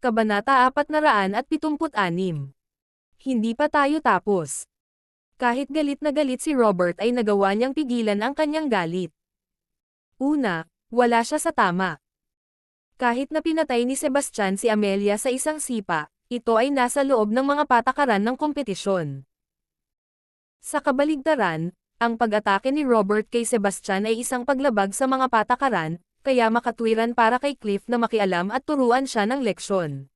Kabanata 476 Hindi pa tayo tapos. Kahit galit na galit si Robert ay nagawa niyang pigilan ang kanyang galit. Una, wala siya sa tama. Kahit na pinatay ni Sebastian si Amelia sa isang sipa, ito ay nasa loob ng mga patakaran ng kompetisyon. Sa kabaligtaran, ang pag-atake ni Robert kay Sebastian ay isang paglabag sa mga patakaran, kaya makatwiran para kay Cliff na makialam at turuan siya ng leksyon.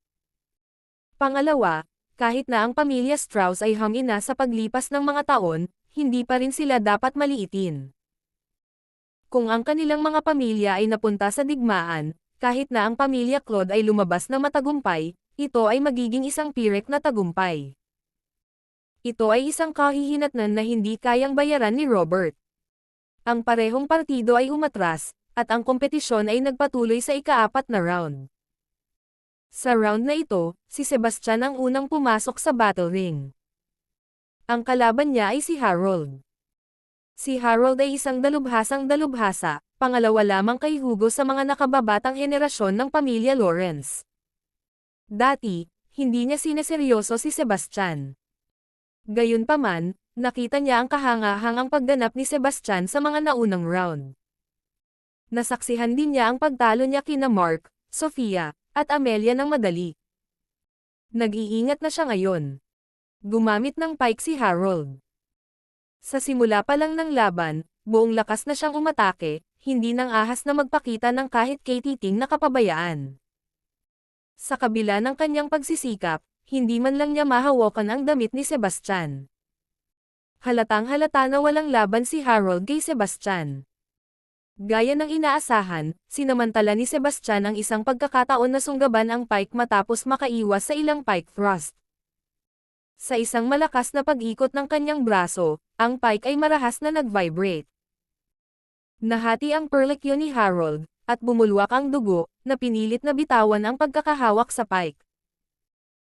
Pangalawa, kahit na ang pamilya Strauss ay hamina sa paglipas ng mga taon, hindi pa rin sila dapat maliitin. Kung ang kanilang mga pamilya ay napunta sa digmaan, kahit na ang pamilya Claude ay lumabas na matagumpay, ito ay magiging isang pirek na tagumpay. Ito ay isang kahihinatnan na hindi kayang bayaran ni Robert. Ang parehong partido ay umatras, at ang kompetisyon ay nagpatuloy sa ikaapat na round. Sa round na ito, si Sebastian ang unang pumasok sa battle ring. Ang kalaban niya ay si Harold. Si Harold ay isang dalubhasang dalubhasa, pangalawa lamang kay Hugo sa mga nakababatang henerasyon ng pamilya Lawrence. Dati, hindi niya sineseryoso si Sebastian. Gayunpaman, nakita niya ang kahangahangang pagganap ni Sebastian sa mga naunang round. Nasaksihan din niya ang pagtalo niya kina Mark, Sofia, at Amelia ng madali. Nag-iingat na siya ngayon. Gumamit ng pike si Harold. Sa simula pa lang ng laban, buong lakas na siyang umatake, hindi nang ahas na magpakita ng kahit katiting na kapabayaan. Sa kabila ng kanyang pagsisikap, hindi man lang niya mahawakan ang damit ni Sebastian. Halatang halata na walang laban si Harold kay Sebastian. Gaya ng inaasahan, sinamantala ni Sebastian ang isang pagkakataon na sunggaban ang pike matapos makaiwas sa ilang pike thrust. Sa isang malakas na pag-ikot ng kanyang braso, ang pike ay marahas na nag-vibrate. Nahati ang perlekyo ni Harold, at bumulwak ang dugo, na pinilit na bitawan ang pagkakahawak sa pike.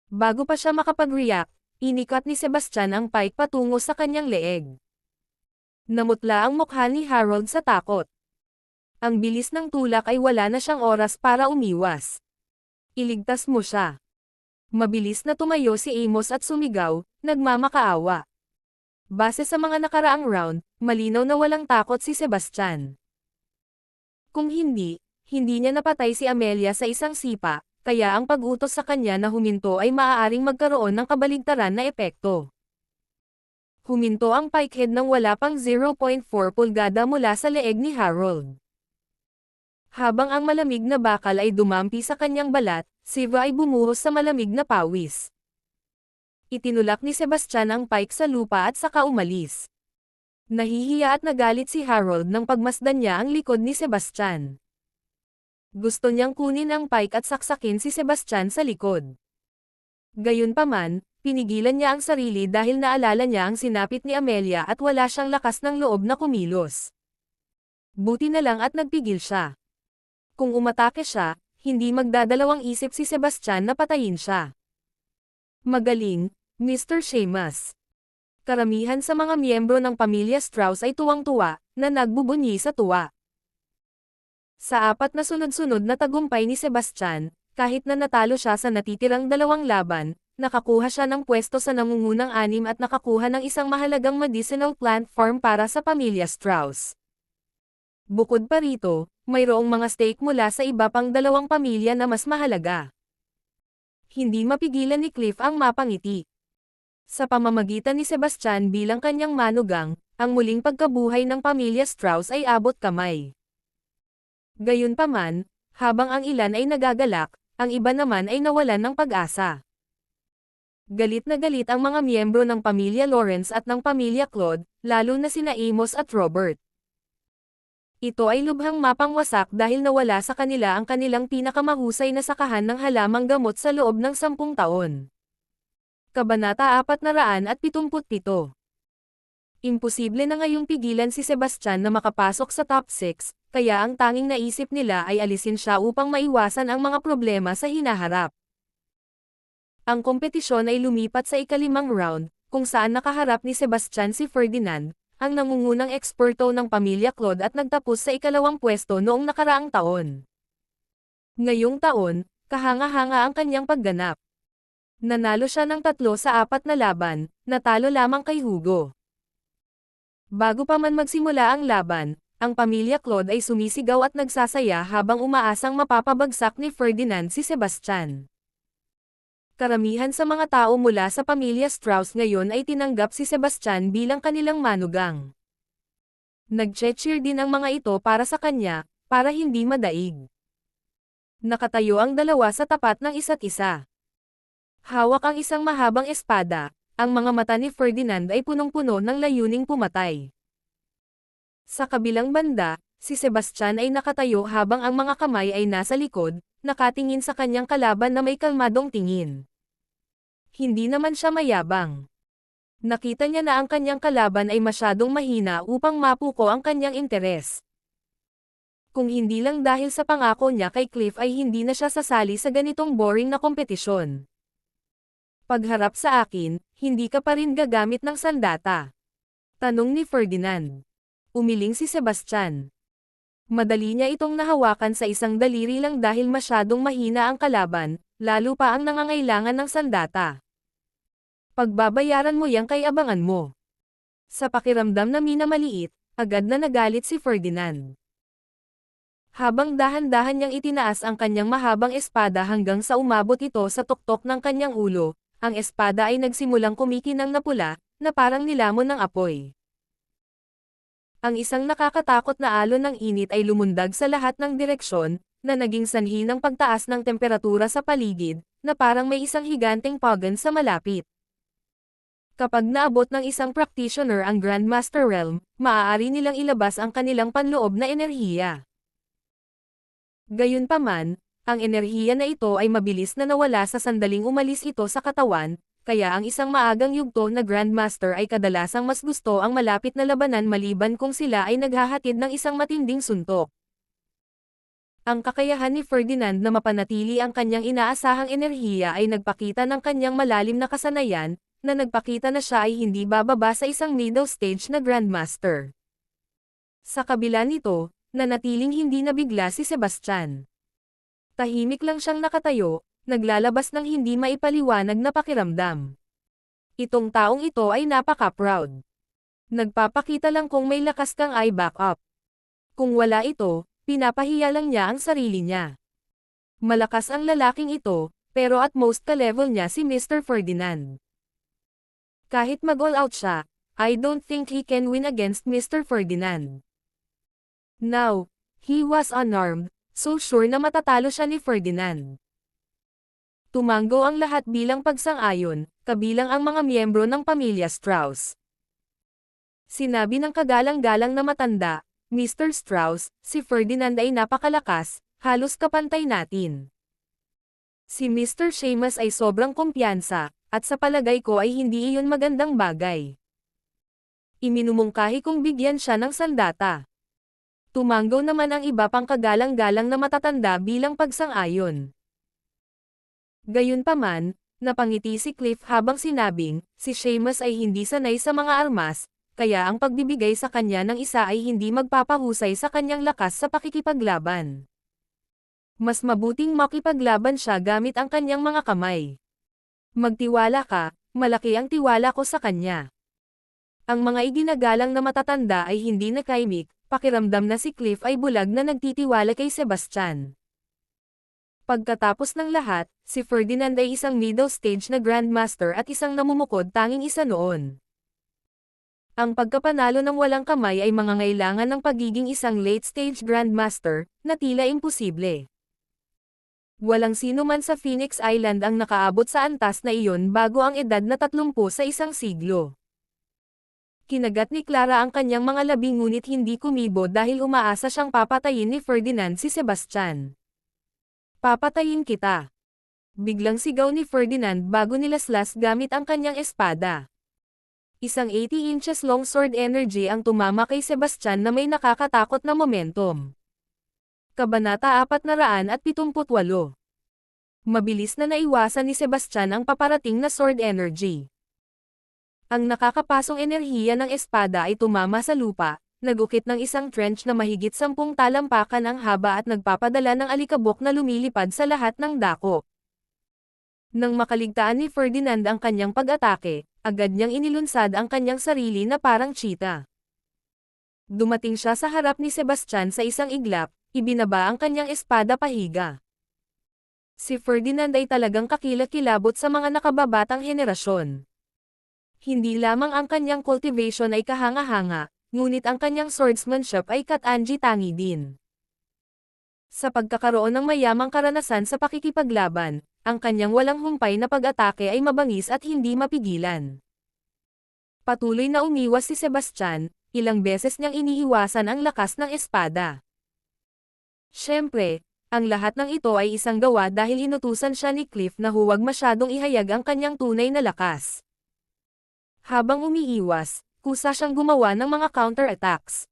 Bago pa siya makapag-react, inikat ni Sebastian ang pike patungo sa kanyang leeg. Namutla ang mukha ni Harold sa takot. Ang bilis ng tulak ay wala na siyang oras para umiwas. Iligtas mo siya. Mabilis na tumayo si Amos at sumigaw, nagmamakaawa. Base sa mga nakaraang round, malinaw na walang takot si Sebastian. Kung hindi, hindi niya napatay si Amelia sa isang sipa, kaya ang pag-utos sa kanya na huminto ay maaaring magkaroon ng kabaligtaran na epekto. Huminto ang pikehead ng wala pang 0.4 pulgada mula sa leeg ni Harold. Habang ang malamig na bakal ay dumampi sa kanyang balat, Siva ay bumuhos sa malamig na pawis. Itinulak ni Sebastian ang pike sa lupa at saka umalis. Nahihiya at nagalit si Harold nang pagmasdan niya ang likod ni Sebastian. Gusto niyang kunin ang pike at saksakin si Sebastian sa likod. Gayunpaman, pinigilan niya ang sarili dahil naalala niya ang sinapit ni Amelia at wala siyang lakas ng loob na kumilos. Buti na lang at nagpigil siya. Kung umatake siya, hindi magdadalawang isip si Sebastian na patayin siya. Magaling, Mr. Sheamus. Karamihan sa mga miyembro ng pamilya Strauss ay tuwang-tuwa, na nagbubunyi sa tuwa. Sa apat na sunod-sunod na tagumpay ni Sebastian, kahit na natalo siya sa natitirang dalawang laban, nakakuha siya ng pwesto sa nangungunang anim at nakakuha ng isang mahalagang medicinal plant farm para sa pamilya Strauss. Bukod pa rito, mayroong mga stake mula sa iba pang dalawang pamilya na mas mahalaga. Hindi mapigilan ni Cliff ang mapangiti. Sa pamamagitan ni Sebastian bilang kanyang manugang, ang muling pagkabuhay ng pamilya Strauss ay abot kamay. Gayunpaman, habang ang ilan ay nagagalak, ang iba naman ay nawalan ng pag-asa. Galit na galit ang mga miyembro ng pamilya Lawrence at ng pamilya Claude, lalo na sina Amos at Robert. Ito ay lubhang mapangwasak dahil nawala sa kanila ang kanilang pinakamahusay na sakahan ng halamang gamot sa loob ng sampung taon. Kabanata 477 Imposible na ngayong pigilan si Sebastian na makapasok sa top 6, kaya ang tanging naisip nila ay alisin siya upang maiwasan ang mga problema sa hinaharap. Ang kompetisyon ay lumipat sa ikalimang round, kung saan nakaharap ni Sebastian si Ferdinand, ang nangungunang eksperto ng pamilya Claude at nagtapos sa ikalawang pwesto noong nakaraang taon. Ngayong taon, kahanga-hanga ang kanyang pagganap. Nanalo siya ng tatlo sa apat na laban, natalo lamang kay Hugo. Bago pa man magsimula ang laban, ang pamilya Claude ay sumisigaw at nagsasaya habang umaasang mapapabagsak ni Ferdinand si Sebastian. Karamihan sa mga tao mula sa pamilya Strauss ngayon ay tinanggap si Sebastian bilang kanilang manugang. Nag-cheer din ang mga ito para sa kanya, para hindi madaig. Nakatayo ang dalawa sa tapat ng isa't isa. Hawak ang isang mahabang espada, ang mga mata ni Ferdinand ay punong-puno ng layuning pumatay. Sa kabilang banda, si Sebastian ay nakatayo habang ang mga kamay ay nasa likod, nakatingin sa kanyang kalaban na may kalmadong tingin. Hindi naman siya mayabang. Nakita niya na ang kanyang kalaban ay masyadong mahina upang mapuko ang kanyang interes. Kung hindi lang dahil sa pangako niya kay Cliff ay hindi na siya sasali sa ganitong boring na kompetisyon. Pagharap sa akin, hindi ka pa rin gagamit ng sandata. Tanong ni Ferdinand. Umiling si Sebastian. Madali niya itong nahawakan sa isang daliri lang dahil masyadong mahina ang kalaban, lalo pa ang nangangailangan ng sandata. Pagbabayaran mo yang kay abangan mo. Sa pakiramdam na minamaliit, agad na nagalit si Ferdinand. Habang dahan-dahan niyang itinaas ang kanyang mahabang espada hanggang sa umabot ito sa tuktok ng kanyang ulo, ang espada ay nagsimulang kumikinang na pula, na parang nilamon ng apoy. Ang isang nakakatakot na alon ng init ay lumundag sa lahat ng direksyon, na naging sanhi ng pagtaas ng temperatura sa paligid, na parang may isang higanteng pagan sa malapit. Kapag naabot ng isang practitioner ang Grandmaster Realm, maaari nilang ilabas ang kanilang panloob na enerhiya. Gayunpaman, ang enerhiya na ito ay mabilis na nawala sa sandaling umalis ito sa katawan, kaya ang isang maagang yugto na Grandmaster ay kadalasang mas gusto ang malapit na labanan maliban kung sila ay naghahatid ng isang matinding suntok. Ang kakayahan ni Ferdinand na mapanatili ang kanyang inaasahang enerhiya ay nagpakita ng kanyang malalim na kasanayan, na nagpakita na siya ay hindi bababa sa isang middle stage na Grandmaster. Sa kabila nito, nanatiling hindi nabigla si Sebastian. Tahimik lang siyang nakatayo, naglalabas ng hindi maipaliwanag na pakiramdam. Itong taong ito ay napaka-proud. Nagpapakita lang kung may lakas kang eye back up. Kung wala ito, pinapahiya lang niya ang sarili niya. Malakas ang lalaking ito, pero at most ka-level niya si Mr. Ferdinand. Kahit mag-all out siya, I don't think he can win against Mr. Ferdinand. Now, he was unarmed, so sure na matatalo siya ni Ferdinand. Tumango ang lahat bilang pagsang-ayon, kabilang ang mga miyembro ng pamilya Strauss. Sinabi ng kagalang-galang na matanda, Mr. Strauss, si Ferdinand ay napakalakas, halos kapantay natin. Si Mr. Seamus ay sobrang kumpiyansa, at sa palagay ko ay hindi iyon magandang bagay. Iminumungkahi kong bigyan siya ng sandata. Tumango naman ang iba pang kagalang-galang na matatanda bilang pagsang-ayon. Gayunpaman, napangiti si Cliff habang sinabing, si Seamus ay hindi sanay sa mga armas, kaya ang pagbibigay sa kanya ng isa ay hindi magpapahusay sa kanyang lakas sa pakikipaglaban. Mas mabuting makipaglaban siya gamit ang kanyang mga kamay. Magtiwala ka, malaki ang tiwala ko sa kanya. Ang mga iginagalang na matatanda ay hindi nakaimik, pakiramdam na si Cliff ay bulag na nagtitiwala kay Sebastian. Pagkatapos ng lahat, si Ferdinand ay isang middle stage na Grandmaster at isang namumukod tanging isa noon. Ang pagkapanalo ng walang kamay ay mangangailangan ng pagiging isang late-stage Grandmaster, na tila imposible. Walang sino man sa Phoenix Island ang nakaabot sa antas na iyon bago ang edad na 30 sa isang siglo. Kinagat ni Clara ang kanyang mga labi ngunit hindi kumibo dahil umaasa siyang papatayin ni Ferdinand si Sebastian. Papatayin kita. Biglang sigaw ni Ferdinand bago nilaslas gamit ang kanyang espada. Isang 80 inches long sword energy ang tumama kay Sebastian na may nakakatakot na momentum. Kabanata 478 Mabilis na naiwasan ni Sebastian ang paparating na sword energy. Ang nakakapasong enerhiya ng espada ay tumama sa lupa, nagukit ng isang trench na mahigit sampung talampakan ang haba at nagpapadala ng alikabok na lumilipad sa lahat ng dako. Nang makaligtaan ni Ferdinand ang kanyang pag-atake, agad niyang inilunsad ang kanyang sarili na parang cheetah. Dumating siya sa harap ni Sebastian sa isang iglap, ibinaba ang kanyang espada pahiga. Si Ferdinand ay talagang kakilakilabot sa mga nakababatang henerasyon. Hindi lamang ang kanyang cultivation ay kahanga-hanga, ngunit ang kanyang swordsmanship ay katanji tangi din. Sa pagkakaroon ng mayamang karanasan sa pakikipaglaban, ang kanyang walang humpay na pag-atake ay mabangis at hindi mapigilan. Patuloy na umiwas si Sebastian, ilang beses niyang iniiwasan ang lakas ng espada. Siyempre, ang lahat ng ito ay isang gawa dahil inutusan siya ni Cliff na huwag masyadong ihayag ang kanyang tunay na lakas. Habang umiiwas, kusa siyang gumawa ng mga counter-attacks.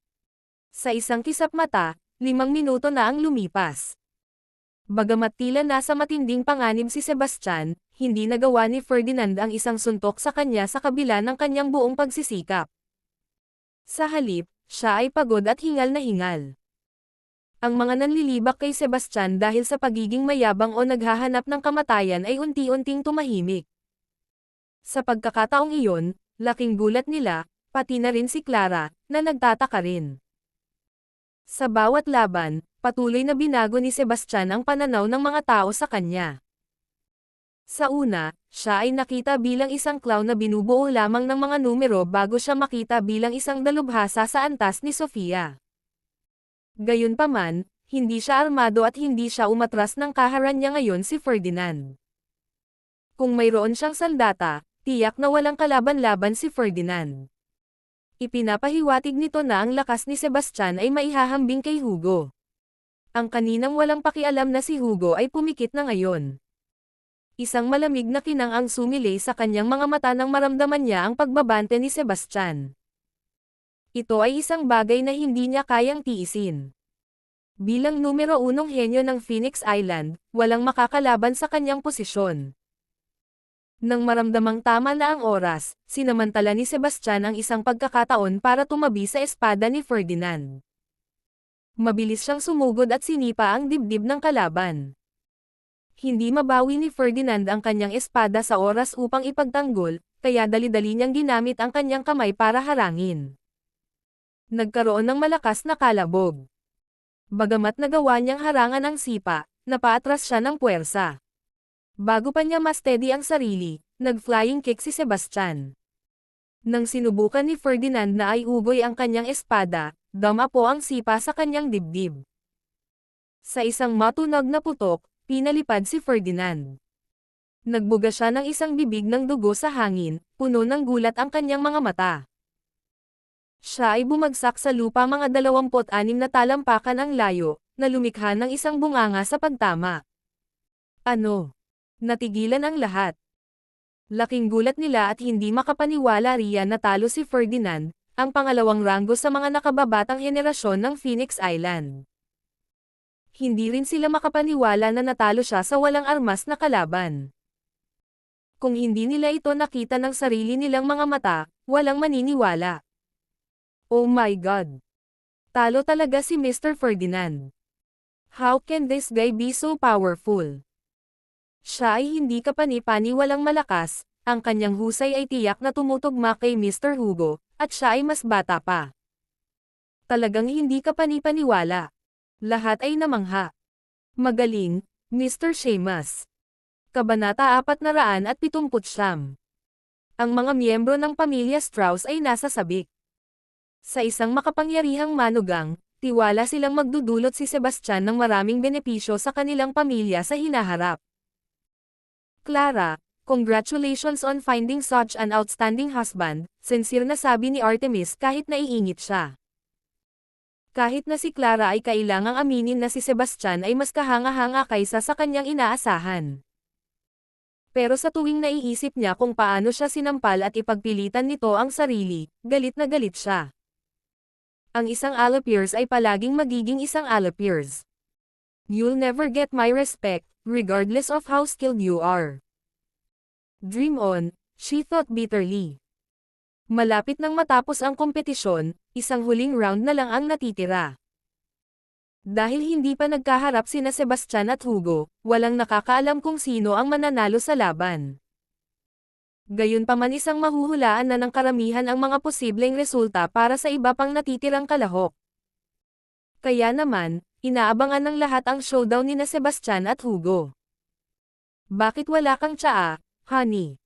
Sa isang kisap mata, limang minuto na ang lumipas. Bagamat tila nasa matinding panganib si Sebastian, hindi nagawa ni Ferdinand ang isang suntok sa kanya sa kabila ng kanyang buong pagsisikap. Sa halip, siya ay pagod at hingal na hingal. Ang mga nanlilibak kay Sebastian dahil sa pagiging mayabang o naghahanap ng kamatayan ay unti-unting tumahimik. Sa pagkakataong iyon, laking gulat nila, pati na rin si Clara, na nagtataka rin. Sa bawat laban, patuloy na binago ni Sebastian ang pananaw ng mga tao sa kanya. Sa una, siya ay nakita bilang isang clown na binubuo lamang ng mga numero bago siya makita bilang isang dalubhasa sa antas ni Sofia. Gayunpaman, hindi siya armado at hindi siya umatras ng kaharan niya ngayon si Ferdinand. Kung mayroon siyang sandata, tiyak na walang kalaban-laban si Ferdinand. Ipinapahiwatig nito na ang lakas ni Sebastian ay maihahambing kay Hugo. Ang kaninang walang pakialam na si Hugo ay pumikit na ngayon. Isang malamig na kinang ang sumili sa kanyang mga mata nang maramdaman niya ang pagbabante ni Sebastian. Ito ay isang bagay na hindi niya kayang tiisin. Bilang numero unong henyo ng Phoenix Island, walang makakalaban sa kanyang posisyon. Nang maramdamang tama na ang oras, sinamantala ni Sebastian ang isang pagkakataon para tumabi sa espada ni Ferdinand. Mabilis siyang sumugod at sinipa ang dibdib ng kalaban. Hindi mabawi ni Ferdinand ang kanyang espada sa oras upang ipagtanggol, kaya dali-dali niyang ginamit ang kanyang kamay para harangin. Nagkaroon ng malakas na kalabog. Bagamat nagawa niyang harangan ang sipa, napaatras siya ng puwersa. Bago pa niya ma-steady ang sarili, nag-flying kick si Sebastian. Nang sinubukan ni Ferdinand na ay ugoy ang kanyang espada, dama po ang sipa sa kanyang dibdib. Sa isang matunog na putok, pinalipad si Ferdinand. Nagbuga siya ng isang bibig ng dugo sa hangin, puno ng gulat ang kanyang mga mata. Siya ay bumagsak sa lupa mga 26 na talampakan ang layo, na lumikha ng isang bunganga sa pagtama. Ano? Natigilan ang lahat. Laking gulat nila at hindi makapaniwala riyan na talo si Ferdinand, ang pangalawang ranggo sa mga nakababatang henerasyon ng Phoenix Island. Hindi rin sila makapaniwala na natalo siya sa walang armas na kalaban. Kung hindi nila ito nakita ng sarili nilang mga mata, walang maniniwala. Oh my God! Talo talaga si Mr. Ferdinand. How can this guy be so powerful? Siya ay hindi kapani-pani walang malakas, ang kanyang husay ay tiyak na tumutugma kay Mr. Hugo, at siya ay mas bata pa. Talagang hindi kapani-paniwala. Lahat ay namangha. Magaling, Mr. Sheamus. Kabanata 470. Ang mga miyembro ng pamilya Strauss ay nasa sabik. Sa isang makapangyarihang manugang, tiwala silang magdudulot si Sebastian ng maraming benepisyo sa kanilang pamilya sa hinaharap. Clara, congratulations on finding such an outstanding husband, sincere na sabi ni Artemis kahit naiingit siya. Kahit na si Clara ay kailangang aminin na si Sebastian ay mas kahanga-hanga kaysa sa kanyang inaasahan. Pero sa tuwing naiisip niya kung paano siya sinampal at ipagpilitan nito ang sarili, galit na galit siya. Ang isang Alapiers ay palaging magiging isang Alapiers. You'll never get my respect, regardless of how skilled you are. Dream on, she thought bitterly. Malapit nang matapos ang kompetisyon, isang huling round na lang ang natitira. Dahil hindi pa nagkaharap sina Sebastian at Hugo, walang nakakaalam kung sino ang mananalo sa laban. Gayunpaman isang mahuhulaan na ng karamihan ang mga posibleng resulta para sa iba pang natitirang kalahok. Kaya naman, inaabangan ng lahat ang showdown ni na Sebastian at Hugo. Bakit wala kang tsaa, honey?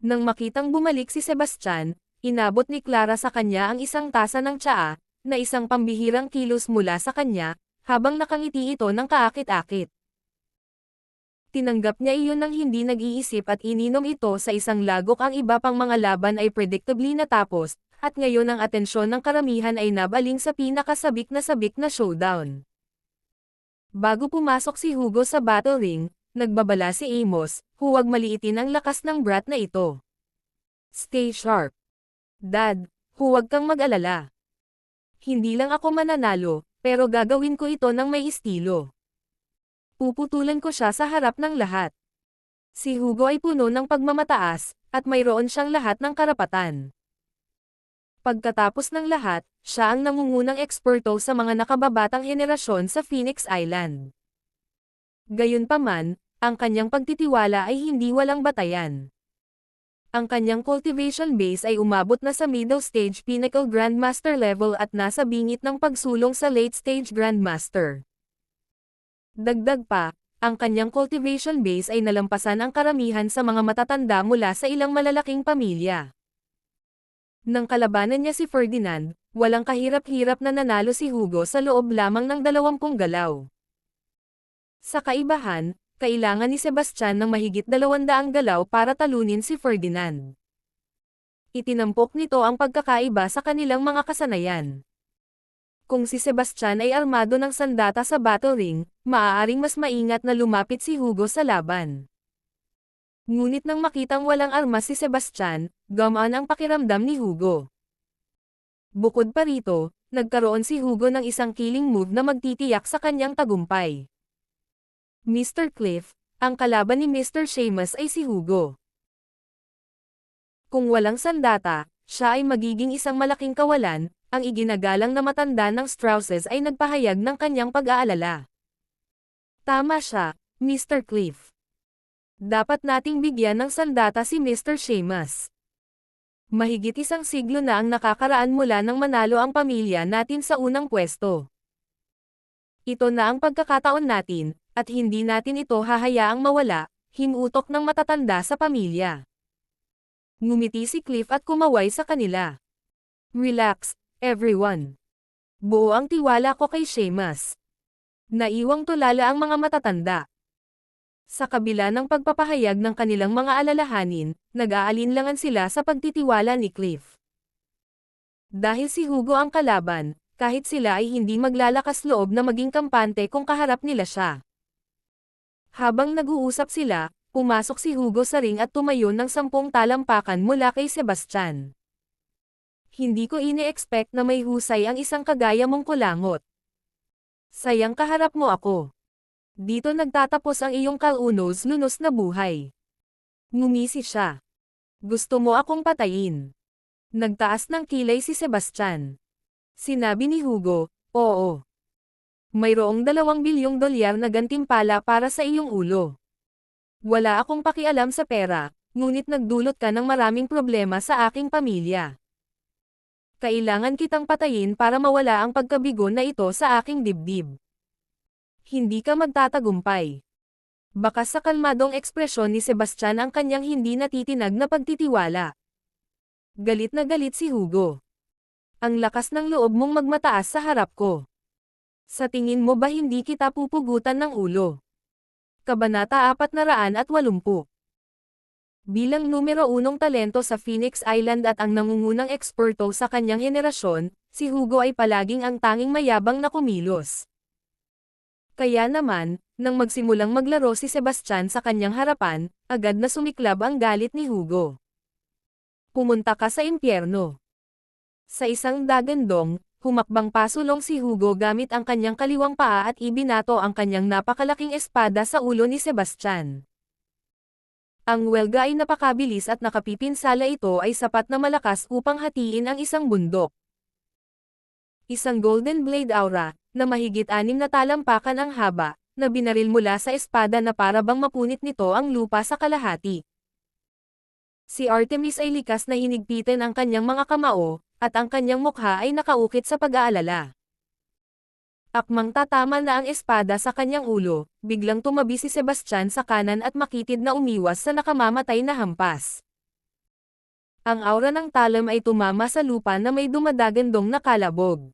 Nang makitang bumalik si Sebastian, inabot ni Clara sa kanya ang isang tasa ng tsaa, na isang pambihirang kilos mula sa kanya, habang nakangiti ito ng kaakit-akit. Tinanggap niya iyon ng hindi nag-iisip at ininom ito sa isang lagok ang iba pang mga laban ay predictably natapos, at ngayon ang atensyon ng karamihan ay nabaling sa pinakasabik na sabik na showdown. Bago pumasok si Hugo sa battle ring, nagbabala si Amos, huwag maliitin ang lakas ng brat na ito. Stay sharp. Dad, huwag kang mag-alala. Hindi lang ako mananalo, pero gagawin ko ito ng may estilo. Puputulan ko siya sa harap ng lahat. Si Hugo ay puno ng pagmamataas, at mayroon siyang lahat ng karapatan. Pagkatapos ng lahat, siya ang nangungunang eksperto sa mga nakababatang henerasyon sa Phoenix Island. Gayunpaman, ang kanyang pagtitiwala ay hindi walang batayan. Ang kanyang cultivation base ay umabot na sa middle stage pinnacle grandmaster level at nasa bingit ng pagsulong sa late stage grandmaster. Dagdag pa, ang kanyang cultivation base ay nalampasan ang karamihan sa mga matatanda mula sa ilang malalaking pamilya. Nang kalabanan niya si Ferdinand, walang kahirap-hirap na nanalo si Hugo sa loob lamang ng dalawampung galaw. Sa kaibahan, kailangan ni Sebastian ng mahigit dalawandaang galaw para talunin si Ferdinand. Itinampok nito ang pagkakaiba sa kanilang mga kasanayan. Kung si Sebastian ay armado ng sandata sa battle ring, maaaring mas maingat na lumapit si Hugo sa laban. Ngunit nang makitang walang armas si Sebastian, gamaan ang pakiramdam ni Hugo. Bukod pa rito, nagkaroon si Hugo ng isang killing move na magtitiyak sa kanyang tagumpay. Mr. Cliff, ang kalaban ni Mr. Seamus ay si Hugo. Kung walang sandata, siya ay magiging isang malaking kawalan, ang iginagalang na matanda ng Strausses ay nagpahayag ng kanyang pag-aalala. Tama siya, Mr. Cliff. Dapat nating bigyan ng sandata si Mr. Seamus. Mahigit isang siglo na ang nakakaraan mula nang manalo ang pamilya natin sa unang pwesto. Ito na ang pagkakataon natin, at hindi natin ito hahayaang mawala, himutok ng matatanda sa pamilya. Ngumiti si Cliff at kumaway sa kanila. Relax, everyone. Buo ang tiwala ko kay Seamus. Naiwang tulala ang mga matatanda. Sa kabila ng pagpapahayag ng kanilang mga alalahanin, nag-aalinlangan sila sa pagtitiwala ni Cliff. Dahil si Hugo ang kalaban, kahit sila ay hindi maglalakas loob na maging kampante kung kaharap nila siya. Habang nag-uusap sila, pumasok si Hugo sa ring at tumayo ng sampung talampakan mula kay Sebastian. Hindi ko ini-expect na may husay ang isang kagaya mong kulangot. Sayang kaharap mo ako. Dito nagtatapos ang iyong kalunos-lunos na buhay. Ngumisi siya. Gusto mo akong patayin. Nagtaas ng kilay si Sebastian. Sinabi ni Hugo, oo mayroong dalawang bilyong dolyar na gantimpala para sa iyong ulo. Wala akong pakialam sa pera, ngunit nagdulot ka ng maraming problema sa aking pamilya. Kailangan kitang patayin para mawala ang pagkabigo na ito sa aking dibdib. Hindi ka magtatagumpay. Baka sa kalmadong ekspresyon ni Sebastian ang kanyang hindi natitinag na pagtitiwala. Galit na galit si Hugo. Ang lakas ng loob mong magmataas sa harap ko. Sa tingin mo ba hindi kita pupugutan ng ulo? Kabanata 480 Bilang numero unong talento sa Phoenix Island at ang nangungunang eksperto sa kanyang henerasyon, si Hugo ay palaging ang tanging mayabang na kumilos. Kaya naman, nang magsimulang maglaro si Sebastian sa kanyang harapan, agad na sumiklab ang galit ni Hugo. Pumunta ka sa impyerno. Sa isang dagandong, humakbang pasulong si Hugo gamit ang kanyang kaliwang paa at ibinato ang kanyang napakalaking espada sa ulo ni Sebastian. Ang welga ay napakabilis at nakapipinsala ito ay sapat na malakas upang hatiin ang isang bundok. Isang golden blade aura, na mahigit anim na talampakan ang haba, na binaril mula sa espada na para bang mapunit nito ang lupa sa kalahati. Si Artemis ay likas na hinigpitan ang kanyang mga kamao, at ang kanyang mukha ay nakaukit sa pag-aalala. Akmang tatama na ang espada sa kanyang ulo, biglang tumabi si Sebastian sa kanan at makitid na umiwas sa nakamamatay na hampas. Ang aura ng talam ay tumama sa lupa na may dumadagandong na kalabog.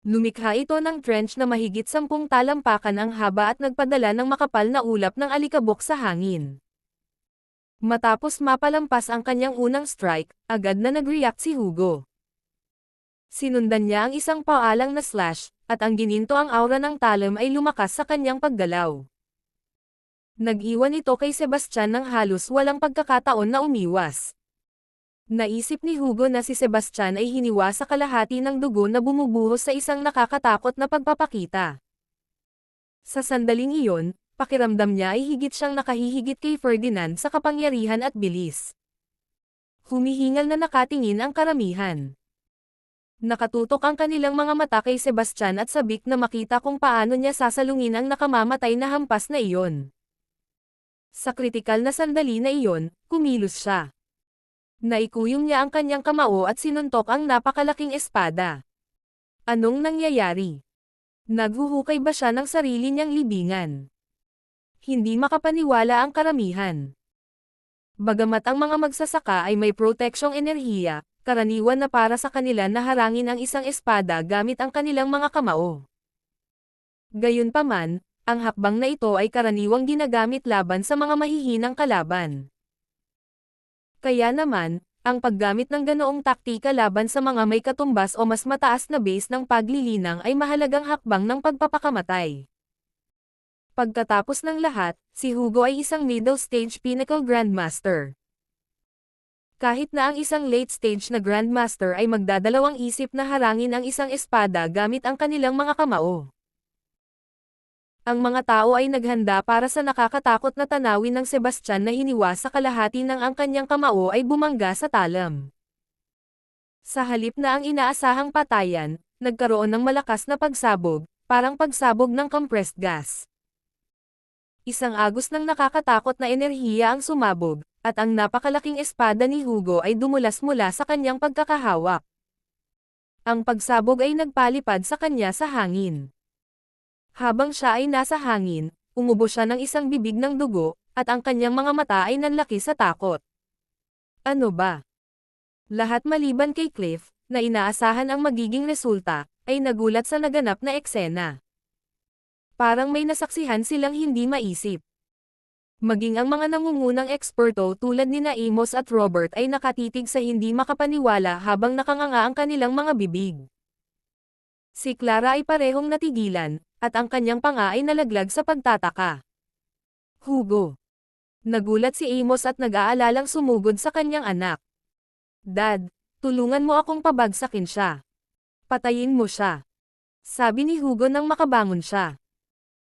Lumikha ito ng trench na mahigit sampung talampakan ang haba at nagpadala ng makapal na ulap ng alikabok sa hangin. Matapos mapalampas ang kanyang unang strike, agad na nag-react si Hugo. Sinundan niya ang isang paalang na slash, at ang gininto ang aura ng talam ay lumakas sa kanyang paggalaw. Nag-iwan ito kay Sebastian ng halos walang pagkakataon na umiwas. Naisip ni Hugo na si Sebastian ay hiniwa sa kalahati ng dugo na bumubuhos sa isang nakakatakot na pagpapakita. Sa sandaling iyon, pakiramdam niya ay higit siyang nakahihigit kay Ferdinand sa kapangyarihan at bilis. Humihingal na nakatingin ang karamihan. Nakatutok ang kanilang mga mata kay Sebastian at sabik na makita kung paano niya sasalungin ang nakamamatay na hampas na iyon. Sa kritikal na sandali na iyon, kumilos siya. Naikuyong niya ang kanyang kamao at sinuntok ang napakalaking espada. Anong nangyayari? Naghuhukay ba siya ng sarili niyang libingan? Hindi makapaniwala ang karamihan. Bagamat ang mga magsasaka ay may proteksyong enerhiya, karaniwan na para sa kanila na harangin ang isang espada gamit ang kanilang mga kamao. Gayunpaman, ang hakbang na ito ay karaniwang ginagamit laban sa mga mahihinang kalaban. Kaya naman, ang paggamit ng ganoong taktika laban sa mga may katumbas o mas mataas na base ng paglilinang ay mahalagang hakbang ng pagpapakamatay. Pagkatapos ng lahat, si Hugo ay isang middle stage pinnacle grandmaster. Kahit na ang isang late-stage na Grandmaster ay magdadalawang isip na harangin ang isang espada gamit ang kanilang mga kamao. Ang mga tao ay naghanda para sa nakakatakot na tanawin ng Sebastian na hiniwa sa kalahati ng ang kanyang kamao ay bumangga sa talam. Sa halip na ang inaasahang patayan, nagkaroon ng malakas na pagsabog, parang pagsabog ng compressed gas. Isang agos ng nakakatakot na enerhiya ang sumabog, at ang napakalaking espada ni Hugo ay dumulas mula sa kanyang pagkakahawak. Ang pagsabog ay nagpalipad sa kanya sa hangin. Habang siya ay nasa hangin, umubo siya ng isang bibig ng dugo, at ang kanyang mga mata ay nanlaki sa takot. Ano ba? Lahat maliban kay Cliff, na inaasahan ang magiging resulta, ay nagulat sa naganap na eksena. Parang may nasaksihan silang hindi maisip. Maging ang mga nangungunang eksperto tulad ni Naimos at Robert ay nakatitig sa hindi makapaniwala habang nakanganga ang kanilang mga bibig. Si Clara ay parehong natigilan, at ang kanyang panga ay nalaglag sa pagtataka. Hugo. Nagulat si Amos at nag-aalalang sumugod sa kanyang anak. Dad, tulungan mo akong pabagsakin siya. Patayin mo siya. Sabi ni Hugo nang makabangon siya.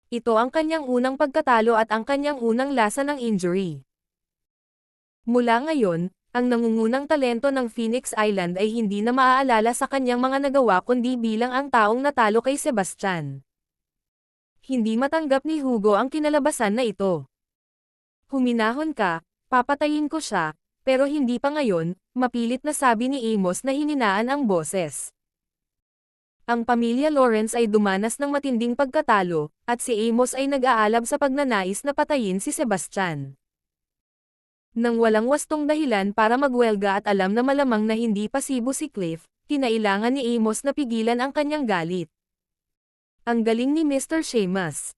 Ito ang kanyang unang pagkatalo at ang kanyang unang lasa ng injury. Mula ngayon, ang nangungunang talento ng Phoenix Island ay hindi na maaalala sa kanyang mga nagawa kundi bilang ang taong natalo kay Sebastian. Hindi matanggap ni Hugo ang kinalabasan na ito. Huminahon ka, papatayin ko siya, pero hindi pa ngayon, mapilit na sabi ni Amos na hininaan ang boses. Ang pamilya Lawrence ay dumanas ng matinding pagkatalo, at si Amos ay nag-aalab sa pagnanais na patayin si Sebastian. Nang walang wastong dahilan para magwelga at alam na malamang na hindi pasibo si Cliff, kinailangan ni Amos na pigilan ang kanyang galit. Ang galing ni Mr. Sheamus.